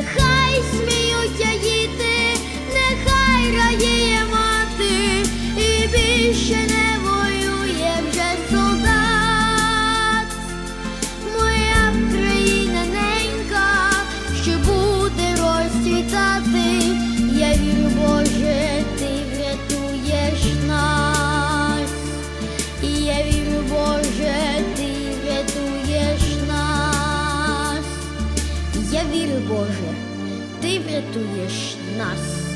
нехай сміються діти, нехай радіє мати, і більше не воює вже солдат, моя країна ненька, щоб. вірю, Боже, Ти врятуєш нас.